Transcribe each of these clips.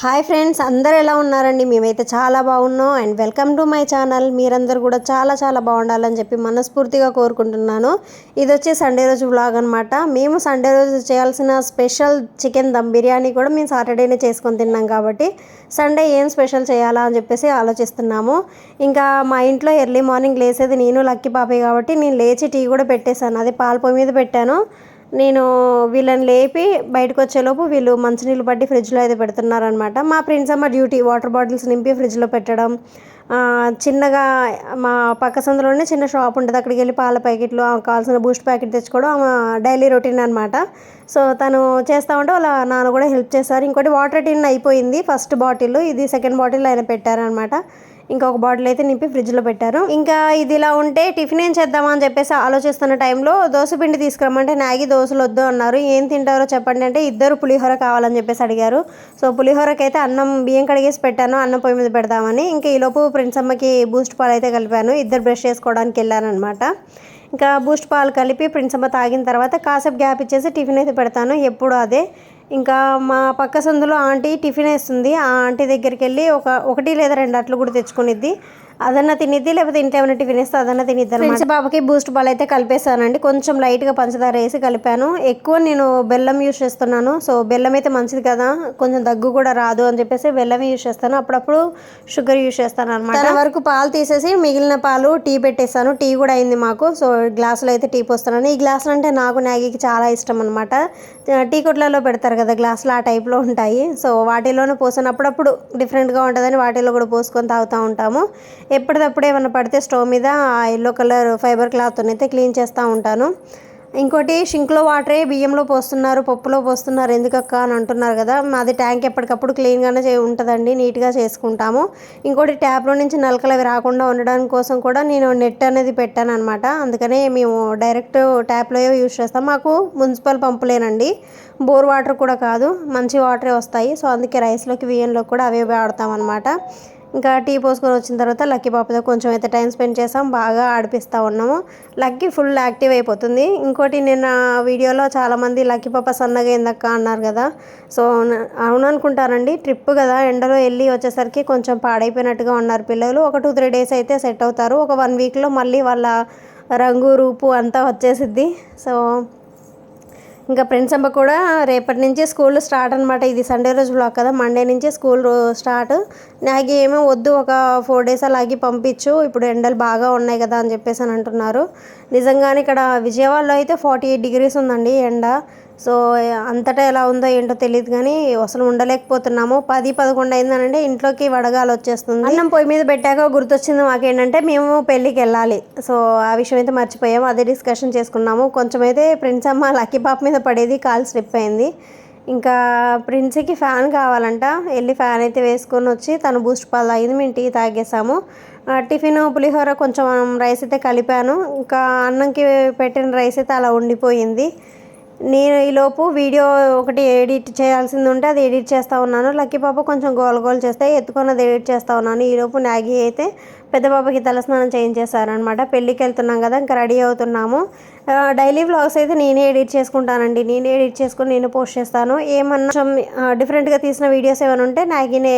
Hi friends అందరు ఎలా ఉన్నారండి? మేమైతే చాలా బాగున్నాం. And welcome to my channel. మీరందరూ కూడా చాలా చాలా బాగుండాలని చెప్పి మనస్ఫూర్తిగా కోరుకుంటున్నాను. ఇది వచ్చి సండే రోజు వ్లాగ్ అనమాట మేము సండే రోజు చేయాల్సిన స్పెషల్ చికెన్ దమ్ బిర్యానీ కూడా మేము సాటర్డేనే చేసుకొని తిన్నాం కాబట్టి సండే ఏం స్పెషల్ చేయాలా అని చెప్పేసి ఆలోచిస్తున్నాము. ఇంకా మా ఇంట్లో ఎర్లీ మార్నింగ్ లేసేది నేను లక్కీ పాపే కాబట్టి నేను లేచి టీ కూడా పెట్టేశాను. అది పాల పొయ్యి మీద పెట్టాను. నేను వీళ్ళని లేపి బయటకు వచ్చేలోపు వీళ్ళు మంచినీళ్ళు పట్టి ఫ్రిడ్జ్లో అయితే పెడుతున్నారనమాట మా ఫ్రెండ్స్ అమ్మ డ్యూటీ వాటర్ బాటిల్స్ నింపి ఫ్రిడ్జ్లో పెట్టడం చిన్నగా మా పక్క సందులోనే చిన్న షాప్ ఉంటుంది అక్కడికి వెళ్ళి పాల ప్యాకెట్లు కావాల్సిన బూస్ట్ ప్యాకెట్ తెచ్చుకోవడం ఆమె డైలీ రొటీన్ అనమాట సో తను చేస్తూ ఉంటే వాళ్ళ నాన్న కూడా హెల్ప్ చేస్తారు ఇంకోటి వాటర్ టిన్ అయిపోయింది ఫస్ట్ బాటిల్ ఇది సెకండ్ బాటిల్ ఆయన పెట్టారనమాట ఇంకొక బాటిల్ అయితే నింపి ఫ్రిడ్జ్లో పెట్టారు. ఇంకా ఇది ఇలా ఉంటే టిఫిన్ ఏం చేద్దామా అని చెప్పేసి ఆలోచిస్తున్న టైంలో దోశ పిండి తీసుకురమ్మంటే నాగి దోశలు వద్దు అన్నారు. ఏం తింటారో చెప్పండి అంటే ఇద్దరు పులిహోర కావాలని చెప్పేసి అడిగారు. సో పులిహోరకి అయితే అన్నం బియ్యం కడిగేసి పెట్టాను అన్నం పొయ్యి మీద పెడదామని. ఇంకా ఈలోపు ఫ్రెండ్స్ అమ్మకి బూస్ట్ పాలు అయితే కలిపాను. ఇద్దరు బ్రష్ చేసుకోవడానికి వెళ్ళానమాట ఇంకా బూస్ట్ పాలు కలిపి ప్రిన్స్ అమ్మ తాగిన తర్వాత కాసేపు గ్యాప్ ఇచ్చేసి టిఫిన్ అయితే పెడతాను. ఎప్పుడు అదే ఇంకా మా పక్క సందులో ఆంటీ టిఫిన్ వేస్తుంది. ఆ ఆంటీ దగ్గరికి వెళ్ళి ఒక ఒకటి లేదా రెండు అట్లు కూడా తెచ్చుకునిద్ది. అదన్నా తినిద్ది లేకపోతే ఇంట్లో ఏమైనా టిఫిన్ వేస్తే అదన్నా తినిద్ది ఫ్రెండ్స్ బాబుకి బూస్ట్ పాలు అయితే కలిపేసానండి కొంచెం లైట్గా పంచదార వేసి కలిపాను. ఎక్కువ నేను బెల్లం యూస్ చేస్తున్నాను. సో బెల్లం అయితే మంచిది కదా. కొంచెం దగ్గు కూడా రాదు అని చెప్పేసి బెల్లం యూస్ చేస్తాను. అప్పుడప్పుడు షుగర్ యూస్ చేస్తాను అనమాట వరకు పాలు తీసేసి మిగిలిన పాలు టీ పెట్టేస్తాను టీ కూడా అయింది మాకు. సో గ్లాసులో అయితే టీ పోస్తున్నాను. ఈ గ్లాసులు అంటే నాకు నాగికి చాలా ఇష్టం అనమాట టీ కొట్లలో పెడతారు కదా గ్లాసులు ఆ టైప్లో ఉంటాయి. సో వాటిలోనే పోసాను అప్పుడప్పుడు డిఫరెంట్గా ఉంటుందని వాటిలో కూడా పోసుకొని తాగుతూ ఉంటాము. ఎప్పటికప్పుడు ఏమైనా పడితే స్టవ్ మీద ఆ ఎల్లో కలర్ ఫైబర్ క్లాత్ అయితే క్లీన్ చేస్తూ ఉంటాను. ఇంకోటి షింక్లో వాటరే బియ్యంలో పోస్తున్నారు పప్పులో పోస్తున్నారు ఎందుకక్క అని అంటున్నారు కదా మాది ట్యాంక్ ఎప్పటికప్పుడు క్లీన్గానే చే ఉంటుందండి నీట్గా చేసుకుంటాము. ఇంకోటి ట్యాప్లో నుంచి నలకలు అవి రాకుండా ఉండడానికి కోసం కూడా నేను నెట్ అనేది పెట్టాను అనమాట అందుకనే మేము డైరెక్ట్ ట్యాప్లో యూజ్ చేస్తాం. మాకు మున్సిపల్ పంపులేనండి. బోర్ వాటర్ కూడా కాదు మంచి వాటరే వస్తాయి. సో అందుకే రైస్లోకి బియ్యంలోకి కూడా అవే వాడతాం అనమాట ఇంకా టీ పోసుకొని వచ్చిన తర్వాత లక్కీ పాపతో కొంచెం అయితే టైం స్పెండ్ చేసాం బాగా ఆడిపిస్తూ ఉన్నాము. లక్కీ ఫుల్ యాక్టివ్ అయిపోతుంది. ఇంకోటి నిన్న వీడియోలో చాలామంది లక్కీ పాప సన్నగా ఏందక్క అన్నారు కదా. సో న- అవును అనుకుంటారండి ట్రిప్ కదా ఎండలో వెళ్ళి వచ్చేసరికి కొంచెం పాడైపోయినట్టుగా ఉన్నారు పిల్లలు. ఒక టూ త్రీ డేస్ అయితే సెట్ అవుతారు. ఒక వన్ వీక్లో మళ్ళీ వాళ్ళ రంగు రూపు అంతా వచ్చేసిద్ది. సో ఇంకా ఫ్రెండ్స్ అమ్మ కూడా రేపటి నుంచి స్కూల్ స్టార్ట్ అనమాట ఇది సండే రోజు బ్లాక్ కదా. మండే నుంచే స్కూల్ స్టార్ట్ నాకు ఏమో వద్దు ఒక ఫోర్ డేస్ అలాగే పంపించు. ఇప్పుడు ఎండలు బాగా ఉన్నాయి కదా అని చెప్పేసి అని అంటున్నారు. నిజంగానే ఇక్కడ విజయవాడలో అయితే ఫార్టీ ఎయిట్ డిగ్రీస్ ఉందండి ఎండ. సో అంతటా ఎలా ఉందో ఏంటో తెలియదు కానీ అసలు ఉండలేకపోతున్నాము. పది పదకొండు అయిందనంటే ఇంట్లోకి వడగాలి వచ్చేస్తుంది. అన్నం పొయ్యి మీద పెట్టాక గుర్తొచ్చింది మాకేంటంటే మేము పెళ్ళికి వెళ్ళాలి. సో ఆ విషయం అయితే మర్చిపోయాము అదే డిస్కషన్ చేసుకున్నాము. కొంచెం అయితే ప్రిన్స్ అమ్మ లక్కీ పాప మీద పడేది కాలు స్లిప్ అయింది. ఇంకా ప్రిన్స్కి ఫ్యాన్ కావాలంట వెళ్ళి ఫ్యాన్ అయితే వేసుకొని వచ్చి తను బూస్ట్ పాలు తాగింది మేము టీ తాగేసాము. ఆ, టిఫిన్ పులిహోర కొంచెం రైస్ అయితే కలిపాను. ఇంకా అన్నంకి పెట్టిన రైస్ అయితే అలా ఉండిపోయింది. నేను ఈలోపు వీడియో ఒకటి ఎడిట్ చేయాల్సింది ఉంటే అది ఎడిట్ చేస్తూ ఉన్నాను. లక్కీ పాప కొంచెం గోల గోల్ చేస్తే ఎత్తుకున్నది ఎడిట్ చేస్తూ ఉన్నాను. ఈలోపు నాగి అయితే పెద్ద పాపకి తలస్నానం చేయించేశారనమాట పెళ్ళికి వెళ్తున్నాం కదా ఇంకా రెడీ అవుతున్నాము. డైలీ వ్లాగ్స్ అయితే నేనే ఎడిట్ చేసుకుంటానండి. నేనే ఎడిట్ చేసుకుని నేను పోస్ట్ చేస్తాను. ఏమన్నా కొంచెం డిఫరెంట్గా తీసిన వీడియోస్ ఏమైనా ఉంటే నాగినే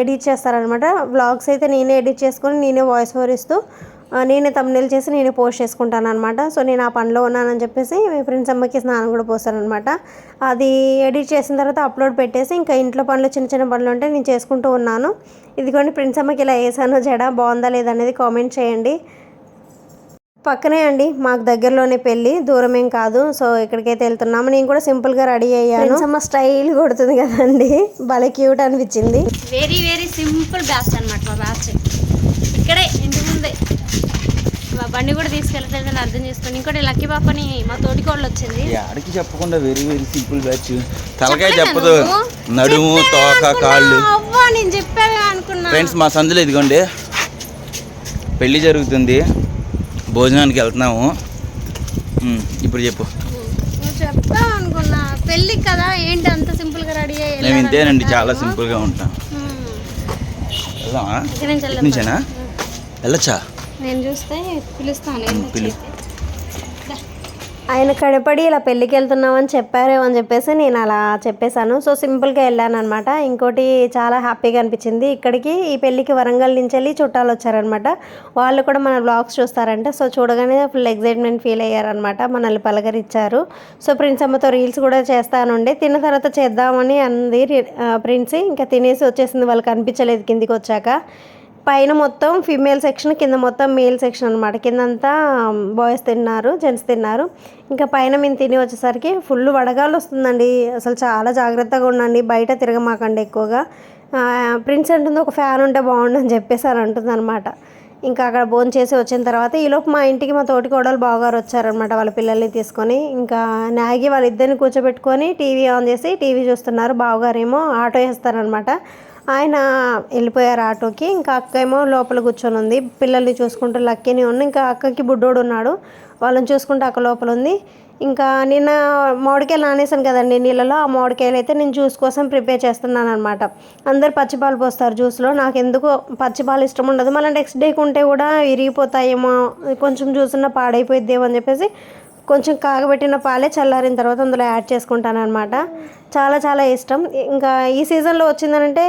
ఎడిట్ చేస్తారనమాట వ్లాగ్స్ అయితే నేనే ఎడిట్ చేసుకొని నేనే వాయిస్ ఓవర్ ఇస్తూ నేనే తమ్ముళ్ళు చేసి నేనే పోస్ట్ చేసుకుంటాను అనమాట సో నేను ఆ పనిలో ఉన్నానని చెప్పేసి మీ ఫ్రెండ్స్ అమ్మకి స్నానం కూడా పోస్తానమాట అది ఎడిట్ చేసిన తర్వాత అప్లోడ్ పెట్టేసి ఇంకా ఇంట్లో పనులు చిన్న చిన్న పనులు ఉంటే నేను చేసుకుంటూ ఉన్నాను. ఇదిగోండి ఫ్రెండ్స్ అమ్మకి ఇలా వేసాను జడ బాగుందా లేదా అనేది కామెంట్ చేయండి. పక్కనే అండి మాకు దగ్గరలోనే పెళ్ళి దూరం ఏం కాదు. సో ఇక్కడికైతే వెళ్తున్నాము. నేను కూడా సింపుల్గా రెడీ అయ్యాను. అమ్మ స్టైల్ కొడుతుంది కదండి. భలే క్యూట్ అనిపించింది. వెరీ వెరీ సింపుల్ బ్యాచ్ అనమాట మా బ్యాచ్ ఇక్కడే ఇంటి ముందే. బండి కూడా తీసుకెళ్ళట్లేదని అర్థం చేసుకుని ఇంకోటి లక్కీ పాపని మా తోటి కోళ్ళు వచ్చింది. ఆడికి చెప్పకుండా వెరీ వెరీ సింపుల్ బ్యాచ్. తలకాయ చెప్పదు? నడుము తోక. కాళ్ళు. అవ్వా నేను చెప్పావే అనుకున్నా. ఫ్రెండ్స్ మా సందులో ఇదిగోండి. పెళ్ళి జరుగుతుంది. భోజనానికి వెళ్తున్నాము. ఉమ్, ఇప్పుడు చెప్పు. నువ్వు చెప్తావు అనుకున్నా. పెళ్ళి కదా ఏంటి అంత సింపుల్గా రెడీ అయ్యి మేము ఇంతేనండి చాలా? సింపుల్గా ఉంటాం. హ్మ్. వెళ్దామా? ఇక్కడి నుంచి. నుంచేనా? వెళ్ళచ్చా? నేను చూస్తే పిలుస్తాను. ఆయన కడపడి ఇలా పెళ్ళికి వెళ్తున్నామని చెప్పారేమో అని చెప్పేసి నేను అలా చెప్పేశాను. సో సింపుల్గా వెళ్ళాను అనమాట ఇంకోటి చాలా హ్యాపీగా అనిపించింది. ఇక్కడికి ఈ పెళ్ళికి వరంగల్ నుంచి వెళ్ళి చుట్టాలు వచ్చారనమాట వాళ్ళు కూడా మన బ్లాగ్స్ చూస్తారంట. సో చూడగానే ఫుల్ ఎగ్జైట్మెంట్ ఫీల్ అయ్యారనమాట మనల్ని పలకరించారు. సో ప్రిన్స్ అమ్మతో రీల్స్ కూడా చేస్తానుండే. తిన్న తర్వాత చేద్దామని అంది ప్రిన్స్. ఇంకా తినేసి వచ్చేసింది. వాళ్ళకి అనిపించలేదు కిందికి వచ్చాక. పైన మొత్తం ఫీమేల్ సెక్షన్ కింద మొత్తం మేల్ సెక్షన్ అనమాట కిందంతా బాయ్స్ తిన్నారు జెంట్స్ తిన్నారు. ఇంకా పైన మేము తిని వచ్చేసరికి ఫుల్ వడగాలు వస్తుందండి. అసలు చాలా జాగ్రత్తగా ఉండండి బయట తిరగమాకండి ఎక్కువగా. ప్రిన్స్ అంటుంది ఒక ఫ్యాన్ ఉంటే బాగుండు అని చెప్పేసి అని అంటుంది అనమాట ఇంకా అక్కడ భోజనం చేసి వచ్చిన తర్వాత ఈలోపు మా ఇంటికి మా తోటి కోడలు బావగారు వచ్చారనమాట వాళ్ళ పిల్లల్ని తీసుకొని. ఇంకా నాగి వాళ్ళిద్దరిని కూర్చోబెట్టుకొని టీవీ ఆన్ చేసి టీవీ చూస్తున్నారు. బావగారేమో ఆటో వేస్తారనమాట ఆయన వెళ్ళిపోయారు ఆటోకి. ఇంకా అక్క ఏమో లోపల కూర్చొని ఉంది. పిల్లల్ని చూసుకుంటూ లక్కీని ఉంది. ఇంకా అక్కకి బుడ్డోడు ఉన్నాడు. వాళ్ళని చూసుకుంటూ అక్క లోపల ఉంది. ఇంకా నిన్న మామిడికాయలు నానేసాను కదండి నీళ్ళలో. ఆ మామిడికాయలు అయితే నేను జ్యూస్ కోసం ప్రిపేర్ చేస్తున్నాను అనమాట అందరు పచ్చిపాలు పోస్తారు జ్యూస్లో. నాకు ఎందుకు పచ్చిపాలు ఇష్టం ఉండదు. మళ్ళీ నెక్స్ట్ డేకి ఉంటే కూడా విరిగిపోతాయేమో. కొంచెం జ్యూస్ ఉన్న పాడైపోయిద్దేమో అని చెప్పేసి కొంచెం కాగబెట్టిన పాలే చల్లారిన తర్వాత అందులో యాడ్ చేసుకుంటాను అనమాట చాలా చాలా ఇష్టం. ఇంకా ఈ సీజన్లో వచ్చిందనంటే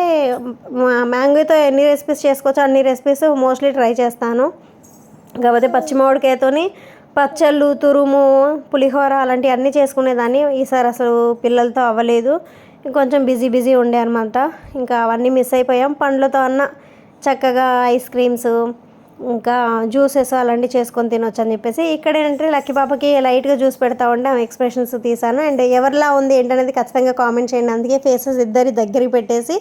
మ్యాంగోతో ఎన్ని రెసిపీస్ చేసుకోవచ్చో అన్ని రెసిపీస్ మోస్ట్లీ ట్రై చేస్తాను. కాకపోతే పచ్చి మామిడికాయతోని పచ్చళ్ళు తురుము పులిహోర అలాంటివి అన్నీ చేసుకునేదాన్ని. ఈసారి అసలు పిల్లలతో అవ్వలేదు. కొంచెం బిజీ బిజీ ఉండే అనమాట ఇంకా అవన్నీ మిస్ అయిపోయాం. పండ్లతో అన్న చక్కగా ఐస్ క్రీమ్స్ ఇంకా జ్యూసెస్ అలాంటివి చేసుకొని తినొచ్చు అని చెప్పేసి ఇక్కడ ఏంటంటే లక్కీ పాపకి లైట్గా జ్యూస్ పెడతా ఉండే ఎక్స్ప్రెషన్స్ తీసాను అండ్ ఎవరిలా ఉంది ఏంటనేది ఖచ్చితంగా కామెంట్ చేయండి. అందుకే ఫేసెస్ ఇద్దరి దగ్గరికి పెట్టేసి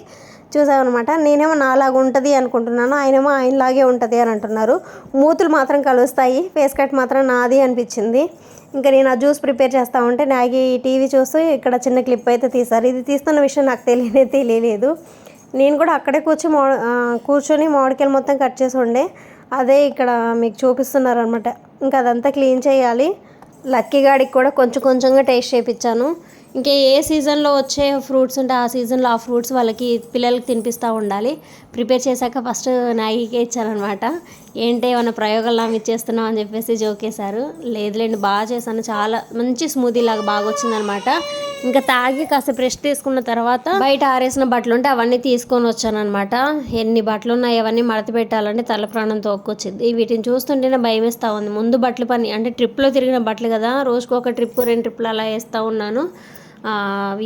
చూసామన్నమాట. నేనేమో నాలాగా ఉంటుంది అనుకుంటున్నాను ఆయనేమో ఆయనలాగే ఉంటుంది అని అంటున్నారు. మూతులు మాత్రం కలుస్తాయి ఫేస్ కట్ మాత్రం నాది అనిపించింది. ఇంకా నేను ఆ జ్యూస్ ప్రిపేర్ చేస్తా ఉంటే నాకు ఈ టీవీ చూస్తూ ఇక్కడ చిన్న క్లిప్ అయితే తీశారు. ఇది తీస్తున్న విషయం నాకు తెలియనే తెలియలేదు. నేను కూడా అక్కడే కూర్చొని మో కూర్చొని మామిడికాయలు మొత్తం కట్ చేసి ఉండే. అదే ఇక్కడ మీకు చూపిస్తున్నారు అనమాట ఇంకా అదంతా క్లీన్ చేయాలి. లక్కీ గాడికి కూడా కొంచెం కొంచెంగా టేస్ట్ చేయించాను ఇంకా ఏ సీజన్లో వచ్చే ఫ్రూట్స్ ఉంటే ఆ సీజన్లో ఆ ఫ్రూట్స్ వాళ్ళకి పిల్లలకి తినిపిస్తూ ఉండాలి. ప్రిపేర్ చేశాక ఫస్ట్ నాయికే ఇచ్చారనమాట ఏంటి ఏమైనా ప్రయోగాలు నాకు ఇచ్చేస్తున్నావు అని చెప్పేసి జోకేశారు. లేదులేండి బాగా చేశాను. చాలా మంచి స్మూదీ లాగా బాగా వచ్చిందనమాట ఇంకా తాగి కాసేపు రెస్ట్ తీసుకున్న తర్వాత బయట ఆరేసిన బట్టలు ఉంటే అవన్నీ తీసుకొని వచ్చాను అనమాట ఎన్ని బట్టలు ఉన్నాయి అవన్నీ మడత పెట్టాలంటే తల ప్రాణం తోక్కొచ్చింది. వీటిని చూస్తుంటేనే భయం వేస్తూ ఉంది. ముందు బట్టలు పని అంటే ట్రిప్లో తిరిగిన బట్టలు కదా రోజుకు ఒక ట్రిప్ రెండు ట్రిప్లు అలా వేస్తూ ఉన్నాను.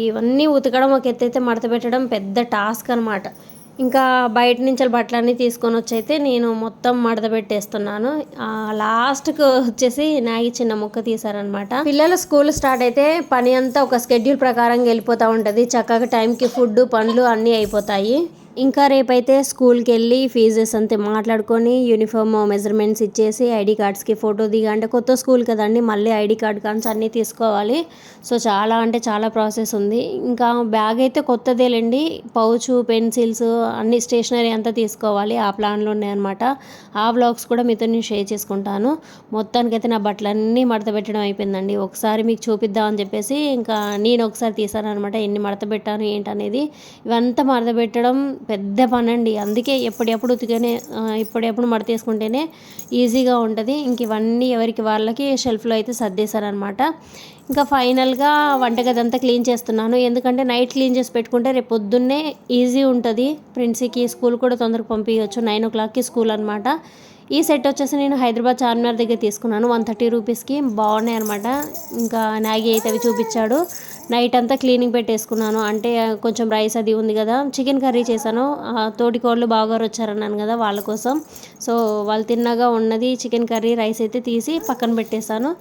ఇవన్నీ ఉతకడం ఒక ఎత్తైతే మడత పెట్టడం పెద్ద టాస్క్ అనమాట ఇంకా బయట నుంచి బట్టలన్నీ తీసుకొని వచ్చి అయితే నేను మొత్తం మడత పెట్టేస్తున్నాను. లాస్ట్కు వచ్చేసి నాగి చిన్న ముక్క తీసారనమాట పిల్లల స్కూల్ స్టార్ట్ అయితే పని అంతా ఒక స్కెడ్యూల్ ప్రకారం వెళ్ళిపోతూ ఉంటుంది. చక్కగా టైంకి ఫుడ్ పండ్లు అన్నీ అయిపోతాయి. ఇంకా రేపైతే స్కూల్కి వెళ్ళి ఫీజెస్ అంతే మాట్లాడుకొని యూనిఫామ్ మెజర్మెంట్స్ ఇచ్చేసి ఐడి కార్డ్స్కి ఫోటో దిగా. అంటే కొత్త స్కూల్ కదండి మళ్ళీ ఐడి కార్డ్ కానీ అన్నీ తీసుకోవాలి. సో చాలా అంటే చాలా ప్రాసెస్ ఉంది. ఇంకా బ్యాగ్ అయితే కొత్తదేలేండి పౌచ్ పెన్సిల్స్ అన్ని స్టేషనరీ అంతా తీసుకోవాలి. ఆ ప్లాన్లో ఉన్నాయన్నమాట. ఆ వ్లాగ్స్ కూడా మీతో నేను షేర్ చేసుకుంటాను. మొత్తానికైతే నా బట్టలన్నీ మడత పెట్టడం అయిపోయిందండి. ఒకసారి మీకు చూపిద్దామని చెప్పేసి ఇంకా నేను ఒకసారి తీసాను అనమాట ఎన్ని మడత పెట్టాను ఏంటనేది. ఇవంతా మడత పెట్టడం పెద్ద పని అండి అందుకే ఎప్పుడెప్పుడు ఉతికనే ఇప్పుడెప్పుడు మడత వేసుకుంటేనే ఈజీగా ఉంటుంది. ఇంక ఇవన్నీ ఎవరికి వాళ్ళకి షెల్ఫ్లో అయితే సర్దేశారనమాట. ఇంకా ఫైనల్గా వంటగది అంతా క్లీన్ చేస్తున్నాను. ఎందుకంటే నైట్ క్లీన్ చేసి పెట్టుకుంటే రేపు పొద్దున్నే ఈజీ ఉంటుంది. ప్రిన్సీకి స్కూల్ కూడా తొందరగా పంపించవచ్చు నైన్ ఓ క్లాక్కి స్కూల్ అనమాట. ఈ సెట్ వచ్చేసి నేను హైదరాబాద్ చార్మినార్ దగ్గర తీసుకున్నాను. వన్ థర్టీ రూపీస్కి. బాగున్నాయి అనమాట ఇంకా నాగి అయితే అవి చూపించాడు. నైట్ అంతా క్లీనింగ్ పెట్టేసుకున్నాను. అంటే కొంచెం రైస్ అది ఉంది కదా చికెన్ కర్రీ చేశాను. తోటికోళ్ళు బావగారు వచ్చారన్నాను కదా వాళ్ళ కోసం. సో వాళ్ళు తిన్నగా ఉన్నది చికెన్ కర్రీ రైస్ అయితే తీసి పక్కన పెట్టేశాను.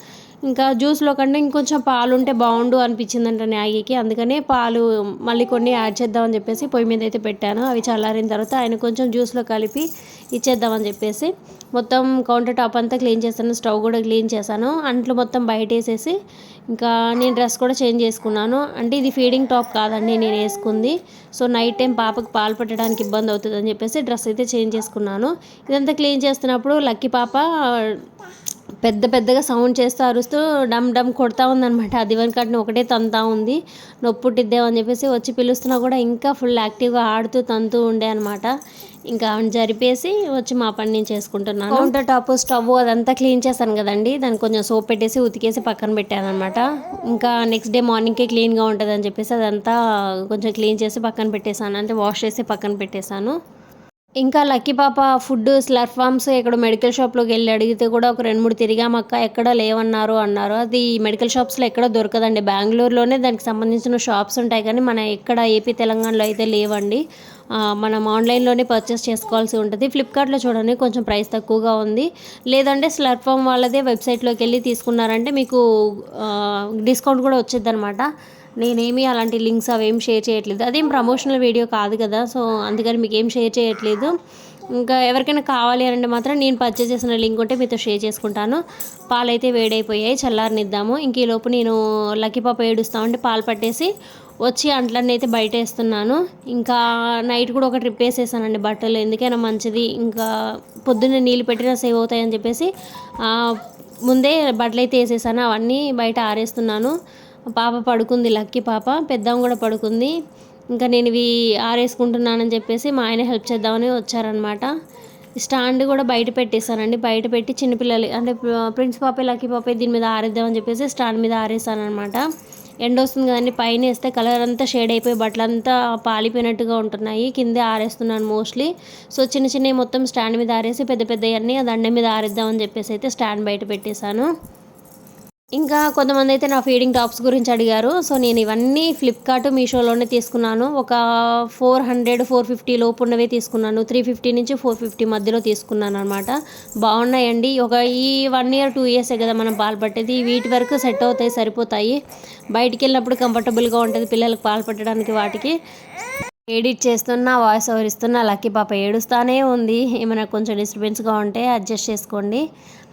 ఇంకా జ్యూస్లో కంటే ఇంకొంచెం పాలు ఉంటే బాగుండు అనిపించిందంట న్యాగికి అందుకనే పాలు మళ్ళీ కొన్ని యాడ్ చేద్దామని చెప్పేసి పొయ్యి మీద అయితే పెట్టాను. అవి చల్లారిన తర్వాత ఆయన కొంచెం జ్యూస్లో కలిపి ఇచ్చేద్దామని చెప్పేసి మొత్తం కౌంటర్ టాప్ అంతా క్లీన్ చేశాను. స్టవ్ కూడా క్లీన్ చేశాను. అంట్లు మొత్తం బయట వేసేసి ఇంకా నేను డ్రెస్ కూడా చేంజ్ చేసుకున్నాను. అంటే ఇది ఫీడింగ్ టాప్ కాదండి నేను వేసుకుంది. సో నైట్ టైం పాపకు పాలు పెట్టడానికి ఇబ్బంది అవుతుందని చెప్పేసి డ్రెస్ అయితే చేంజ్ చేసుకున్నాను. ఇదంతా క్లీన్ చేస్తున్నప్పుడు లక్కీ పాప పెద్ద పెద్దగా సౌండ్ చేస్తూ అరుస్తూ డమ్ డమ్ కొడతా ఉందన్నమాట. అది వెనకటిని ఒకటే తంతా ఉంది. నొప్పి అని చెప్పేసి వచ్చి పిలుస్తున్నా కూడా ఇంకా ఫుల్ యాక్టివ్గా ఆడుతూ తంతూ ఉండే అనమాట ఇంకా ఆమెను జరిపేసి వచ్చి మా పని నేను చేసుకుంటున్నాను. కౌంటర్ టాప్ స్టవ్ అదంతా క్లీన్ చేశాను కదండి. దాన్ని కొంచెం సోప్ పెట్టేసి ఉతికేసి పక్కన పెట్టాను అనమాట ఇంకా నెక్స్ట్ డే మార్నింగ్కే క్లీన్గా ఉంటుంది అని చెప్పేసి అదంతా కొంచెం క్లీన్ చేసి పక్కన పెట్టేశాను. అంటే వాష్ చేసి పక్కన పెట్టేశాను. ఇంకా లక్కీ పాప ఫుడ్ స్లర్ ఫార్మ్స్ ఇక్కడ మెడికల్ షాప్లోకి వెళ్ళి అడిగితే కూడా ఒక రెండు మూడు తిరిగామక్క ఎక్కడ లేవన్నారు? అన్నారు. అది మెడికల్ షాప్స్లో ఎక్కడ దొరకదండి. బెంగళూరులోనే దానికి సంబంధించిన షాప్స్ ఉంటాయి కానీ మన ఎక్కడ ఏపీ తెలంగాణలో అయితే లేవండి. మనం ఆన్లైన్లోనే పర్చేస్ చేసుకోవాల్సి ఉంటుంది. ఫ్లిప్కార్ట్లో చూడండి కొంచెం ప్రైస్ తక్కువగా ఉంది. లేదంటే స్లర్ ఫామ్ వాళ్ళదే వెబ్సైట్లోకి వెళ్ళి తీసుకున్నారంటే మీకు డిస్కౌంట్ కూడా వచ్చిందనమాట నేనేమి అలాంటి లింక్స్ అవేం షేర్ చేయట్లేదు. అదేం ప్రమోషనల్ వీడియో కాదు కదా సో అందుకని మీకు ఏం షేర్ చేయట్లేదు. ఇంకా ఎవరికైనా కావాలి అంటే మాత్రం నేను పర్చేస్ చేసిన లింక్ ఉంటే మీతో షేర్ చేసుకుంటాను. పాలైతే వేడైపోయాయి చల్లారనిద్దాము. ఇంక ఈ లోపు నేను లక్కీ పాప ఏడుస్తామంటే పాలు పట్టేసి వచ్చి అంట్లన్నీ అయితే బయట వేస్తున్నాను ఇంకా నైట్ కూడా ఒక ట్రిప్ వేసేసానండి బట్టలు. ఎందుకైనా మంచిది. ఇంకా పొద్దున్నే నీళ్ళు పెట్టినా సేవ్ అవుతాయని చెప్పేసి ముందే బట్టలు అయితే వేసేసాను. అవన్నీ బయట ఆరేస్తున్నాను. పాప పడుకుంది లక్కీ పాప. పెద్దం కూడా పడుకుంది. ఇంకా నేను ఇవి ఆరేసుకుంటున్నానని చెప్పేసి మా ఆయన హెల్ప్ చేద్దామని వచ్చారనమాట స్టాండ్ కూడా బయట పెట్టేశానండి. బయట పెట్టి చిన్నపిల్లలు అంటే ప్రిన్స్ పాపే లక్కీ పాపే దీని మీద ఆరేద్దామని చెప్పేసి స్టాండ్ మీద ఆరేసాను అనమాట ఎండ వస్తుంది కదండి పైన వేస్తే కలర్ అంతా షేడ్ అయిపోయి బట్టలు అంతా పాలిపోయినట్టుగా ఉంటున్నాయి. కిందే ఆరేస్తున్నాను మోస్ట్లీ. సో చిన్న చిన్నవి మొత్తం స్టాండ్ మీద ఆరేసి పెద్ద పెద్దవన్నీ ఆ దండ మీద ఆరేద్దామని చెప్పేసి అయితే స్టాండ్ బయట పెట్టేశాను. ఇంకా కొంతమంది అయితే నా ఫీడింగ్ టాప్స్ గురించి అడిగారు. సో నేను ఇవన్నీ ఫ్లిప్కార్ట్ మీషోలోనే తీసుకున్నాను. ఒక ఫోర్ హండ్రెడ్ ఫోర్ ఫిఫ్టీ లోపు ఉన్నవే తీసుకున్నాను. త్రీ ఫిఫ్టీ నుంచి ఫోర్ ఫిఫ్టీ మధ్యలో తీసుకున్నాను అనమాట బాగున్నాయండి. ఒక ఈ వన్ ఇయర్ టూ ఇయర్సే కదా మనం పాలు పట్టేది. వీటి వరకు సెట్ అవుతాయి సరిపోతాయి. బయటికి వెళ్ళినప్పుడు కంఫర్టబుల్గా ఉంటుంది పిల్లలకు పాలు పట్టడానికి వాటికి. ఎడిట్ చేస్తున్నా వాయిస్ ఓవర్ ఇస్తున్నా లక్కీ పాప ఏడుస్తానే ఉంది. ఏమైనా కొంచెం డిస్టర్బెన్స్గా ఉంటే అడ్జస్ట్ చేసుకోండి.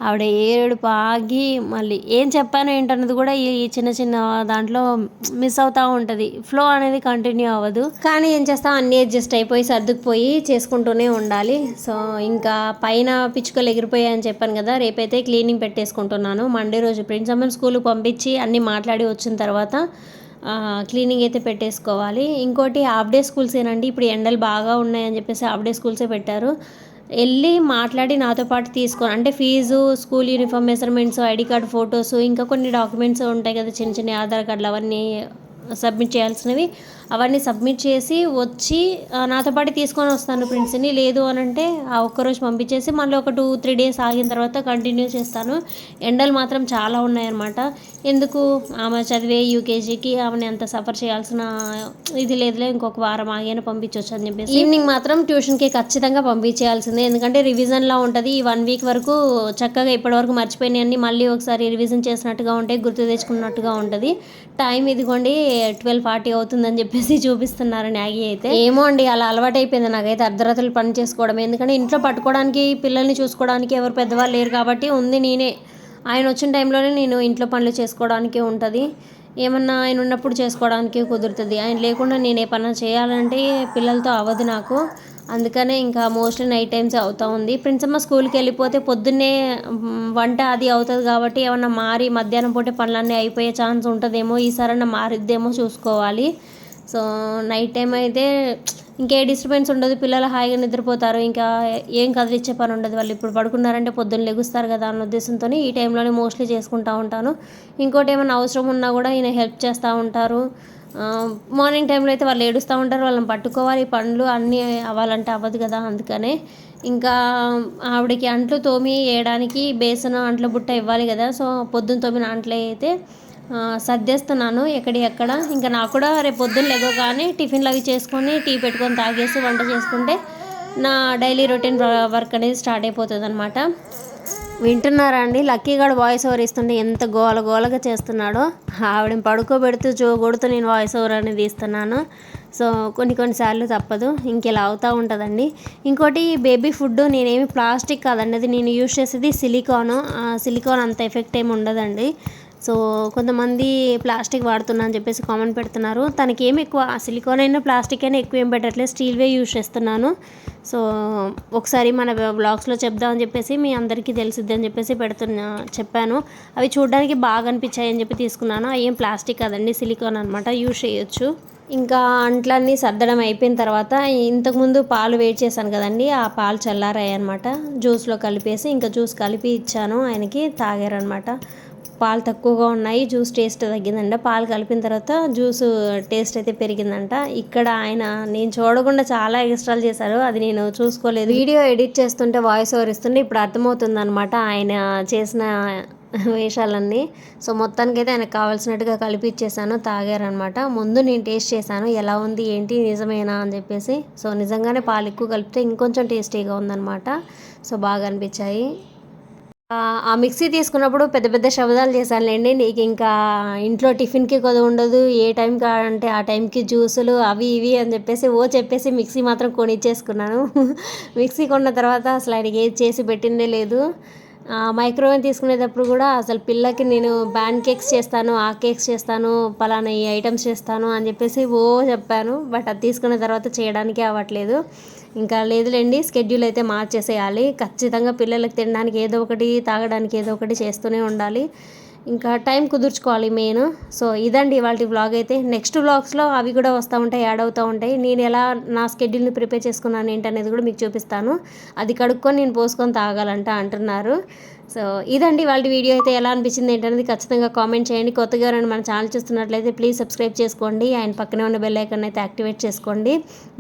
ఆవిడ ఏడుపు ఆగి మళ్ళీ ఏం చెప్పాను ఏంటన్నది కూడా ఈ చిన్న చిన్న దాంట్లో మిస్ అవుతూ ఉంటుంది. ఫ్లో అనేది కంటిన్యూ అవ్వదు. కానీ ఏం చేస్తాం? అన్నీ అడ్జస్ట్ అయిపోయి సర్దుకుపోయి చేసుకుంటూనే ఉండాలి. సో ఇంకా పైన పిచ్చుకలు ఎగిరిపోయాయని చెప్పాను కదా రేపైతే క్లీనింగ్ పెట్టేసుకుంటున్నాను. మండే రోజు ప్రిన్స్ అమ్మని స్కూల్కి పంపించి అన్నీ మాట్లాడి వచ్చిన తర్వాత క్లీనింగ్ అయితే పెట్టేసుకోవాలి. ఇంకోటి హాఫ్ డే స్కూల్స్ ఏనండి. ఇప్పుడు ఎండలు బాగా ఉన్నాయని చెప్పేసి హాఫ్ డే స్కూల్సే పెట్టారు. వెళ్ళి మాట్లాడి నాతో పాటు తీసుకో అంటే fee school uniform measurements ID card photos ఇంకా కొన్ని డాక్యుమెంట్స్ ఉంటాయి కదా చిన్న చిన్న ఆధార్ కార్డులు అవన్నీ సబ్మిట్ చేయాల్సినవి. అవన్నీ సబ్మిట్ చేసి వచ్చి నాతో పాటు తీసుకొని వస్తాను ప్రిన్స్ని. లేదు అని అంటే ఆ ఒక్కరోజు పంపించేసి మళ్ళీ ఒక టూ త్రీ డేస్ ఆగిన తర్వాత కంటిన్యూ చేస్తాను. ఎండలు మాత్రం చాలా ఉన్నాయన్నమాట. ఎందుకు? ఆమె చదివే యూకేజీకి ఆమెని అంత సఫర్ చేయాల్సిన ఇది లేదులే ఇంకొక వారం ఆగిన పంపించవచ్చు అని చెప్పేసి. ఈవినింగ్ మాత్రం ట్యూషన్కి ఖచ్చితంగా పంపించేయాల్సిందే. ఎందుకంటే రివిజన్లా ఉంటుంది. ఈ వన్ వీక్ వరకు చక్కగా ఇప్పటివరకు మర్చిపోయినాయన్ని మళ్ళీ ఒకసారి రివిజన్ చేసినట్టుగా ఉంటే గుర్తు తెచ్చుకున్నట్టుగా ఉంటుంది. టైం ఇదిగోండి ట్వెల్వ్ ఫార్టీ అవుతుందని చెప్పి చెప్పేసి చూపిస్తున్నారు న్యాగి అయితే ఏమో అండి అలా అలవాటైపోయింది. నాకైతే అర్ధరాత్రులు పని చేసుకోవడం ఎందుకంటే ఇంట్లో పట్టుకోవడానికి పిల్లల్ని చూసుకోవడానికి ఎవరు పెద్దవాళ్ళు లేరు కాబట్టి ఉంది నేనే. ఆయన వచ్చిన టైంలోనే నేను ఇంట్లో పనులు చేసుకోవడానికి ఉంటుంది. ఏమన్నా ఆయన ఉన్నప్పుడు చేసుకోవడానికి కుదురుతుంది. ఆయన లేకుండా నేను ఏ పని చేయాలంటే పిల్లలతో అవ్వదు నాకు. అందుకనే ఇంకా మోస్ట్లీ నైట్ టైమ్స్ అవుతూ ఉంది. ప్రిన్సమ్మ స్కూల్కి వెళ్ళిపోతే పొద్దున్నే వంట అది అవుతుంది కాబట్టి ఏమన్నా మారి మధ్యాహ్నం పూట పనులన్నీ అయిపోయే ఛాన్స్ ఉంటుందేమో ఈసారన్నా మారిద్దేమో చూసుకోవాలి. సో నైట్ టైం అయితే ఇంకే డిస్టర్బెన్స్ ఉండదు పిల్లలు హాయిగా నిద్రపోతారు ఇంకా ఏం కదిలిచ్చే పని ఉండదు. వాళ్ళు ఇప్పుడు పడుకున్నారంటే పొద్దున్న లెగుస్తారు కదా అన్న ఉద్దేశంతో ఈ టైంలోనే మోస్ట్లీ చేసుకుంటూ ఉంటాను. ఇంకోటి ఏమైనా అవసరం ఉన్నా కూడా ఈయన హెల్ప్ చేస్తూ ఉంటారు. మార్నింగ్ టైంలో అయితే వాళ్ళు ఏడుస్తూ ఉంటారు వాళ్ళని పట్టుకోవాలి పండ్లు అన్నీ అవ్వాలంటే అవ్వదు కదా అందుకనే. ఇంకా ఆవిడకి అంట్లు తోమి వేయడానికి బేసన అంట్ల బుట్ట ఇవ్వాలి కదా సో పొద్దున్న తోమిన అంట్లే అయితే సర్దేస్తున్నాను ఎక్కడి ఎక్కడ ఇంకా నాకు కూడా రేపు పొద్దున్న లెగగానే టిఫిన్లు అవి చేసుకొని టీ పెట్టుకొని తాగేసి వంట చేసుకుంటే నా డైలీ రొటీన్ వర్క్ అనేది స్టార్ట్ అయిపోతుంది అనమాట వింటున్నారా అండి? లక్కీగాడు వాయిస్ ఓవర్ ఇస్తుంటే ఎంత గోల గోలగా చేస్తున్నాడో. ఆవిడని పడుకోబెడుతూ జో కొడుతూ నేను వాయిస్ ఓవర్ అనేది ఇస్తున్నాను. సో కొన్ని కొన్నిసార్లు తప్పదు. ఇంకెలా అవుతూ ఉంటుందండి. ఇంకోటి బేబీ ఫుడ్ నేనేమి ప్లాస్టిక్ కాదండి అది నేను యూజ్ చేసేది సిలికాన్. సిలికాన్ అంత ఎఫెక్ట్ ఏమి ఉండదండి. సో కొంతమంది ప్లాస్టిక్ వాడుతున్నా అని చెప్పేసి కామెంట్ పెడుతున్నారు. తనకి ఏం ఎక్కువ సిలికాన్ అయినా ప్లాస్టిక్ అయినా ఎక్కువ ఏం పెట్టట్లేదు. స్టీల్వే యూజ్ చేస్తున్నాను. సో ఒకసారి మన బ్లాగ్స్లో చెప్దామని చెప్పేసి మీ అందరికీ తెలిసిద్ది అని చెప్పేసి పెడుతున్నా చెప్పాను. అవి చూడడానికి బాగా అనిపించాయి అని చెప్పి తీసుకున్నాను. అవి ఏం ప్లాస్టిక్ కదండి సిలికాన్ అనమాట యూజ్ చేయొచ్చు. ఇంకా అంట్లన్నీ సర్దడం అయిపోయిన తర్వాత ఇంతకుముందు పాలు వేడి చేశాను కదండి ఆ పాలు చల్లారాయి అనమాట జ్యూస్లో కలిపేసి ఇంకా జ్యూస్ కలిపి ఇచ్చాను ఆయనకి తాగారనమాట పాలు తక్కువగా ఉన్నాయి జ్యూస్ టేస్ట్ తగ్గిందంట. పాలు కలిపిన తర్వాత జ్యూస్ టేస్ట్ అయితే పెరిగిందంట. ఇక్కడ ఆయన నేను చూడకుండా చాలా ఎక్స్ట్రాలు చేశారు. అది నేను చూసుకోలేదు. వీడియో ఎడిట్ చేస్తుంటే వాయిస్ ఓవర్ ఇస్తుంటే ఇప్పుడు అర్థమవుతుంది అనమాట ఆయన చేసిన వేషాలన్నీ. సో మొత్తానికైతే ఆయనకు కావాల్సినట్టుగా కలిపి ఇచ్చేసాను తాగారనమాట ముందు నేను టేస్ట్ చేశాను. ఎలా ఉంది ఏంటి నిజమేనా అని చెప్పేసి. సో నిజంగానే పాలు ఎక్కువ కలిపితే ఇంకొంచెం టేస్టీగా ఉందన్నమాట. సో బాగా అనిపించాయి. ఆ, మిక్సీ తీసుకున్నప్పుడు పెద్ద పెద్ద శబ్దాలు చేశానులేండి. నీకు ఇంకా ఇంట్లో టిఫిన్కి కొద్ది ఉండదు. ఏ టైంకి అంటే ఆ టైంకి జ్యూసులు అవి ఇవి అని చెప్పేసి ఓ చెప్పేసి మిక్సీ మాత్రం కొనిచ్చేసుకున్నాను. మిక్సీ కొన్న తర్వాత అసలు ఆయనకి ఏది చేసి పెట్టిందే లేదు. మైక్రోవేవ్ తీసుకునేటప్పుడు కూడా అసలు పిల్లకి నేను బ్యాన్ కేక్స్ చేస్తాను ఆ కేక్స్ చేస్తాను పలానా ఈ ఐటమ్స్ చేస్తాను అని చెప్పేసి ఓ చెప్పాను. బట్ అది తీసుకున్న తర్వాత చేయడానికి అవ్వట్లేదు. ఇంకా లేదులేండి స్కెడ్యూల్ అయితే మార్చేసేయాలి. ఖచ్చితంగా పిల్లలకి తినడానికి ఏదో ఒకటి తాగడానికి ఏదో ఒకటి చేస్తూనే ఉండాలి. ఇంకా టైం కుదుర్చుకోవాలి మెయిన్. సో ఇదండి ఇవాళ వ్లాగ్ అయితే. నెక్స్ట్ వ్లాగ్స్లో అవి కూడా వస్తూ ఉంటాయి యాడ్ అవుతూ ఉంటాయి. నేను ఎలా నా స్కెడ్యూల్ని ప్రిపేర్ చేసుకున్నాను ఏంటనేది కూడా మీకు చూపిస్తాను. అది కడుక్కొని నేను పోసుకొని తాగాలంట అంటున్నారు. సో ఇదండి వాళ్ళ వీడియో అయితే ఎలా అనిపించింది ఏంటనేది ఖచ్చితంగా కామెంట్ చేయండి. కొత్తగా ఎవరైనా మన ఛానల్ చూస్తున్నట్లయితే ప్లీజ్ సబ్స్క్రైబ్ చేసుకోండి. అండ్ పక్కనే ఉన్న బెల్ ఐకన్ అయితే యాక్టివేట్ చేసుకోండి.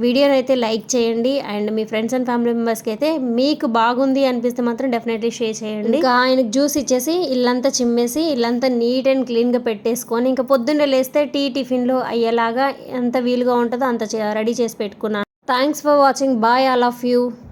వీడియోని అయితే లైక్ చేయండి. అండ్ మీ ఫ్రెండ్స్ అండ్ ఫ్యామిలీ మెంబర్స్కి అయితే మీకు బాగుంది అనిపిస్తే మాత్రం డెఫినెట్లీ షేర్ చేయండి. ఇంకా ఆయనకు జ్యూస్ ఇచ్చేసి ఇల్లంతా చిమ్మేసి ఇల్లంతా నీట్ అండ్ క్లీన్గా పెట్టేసుకొని ఇంకా పొద్దున్నే లేస్తే టీ టిఫిన్లో అయ్యేలాగా ఎంత వీలుగా ఉంటుందో అంత రెడీ చేసి పెట్టుకున్నాను. Thanks for watching bye all of you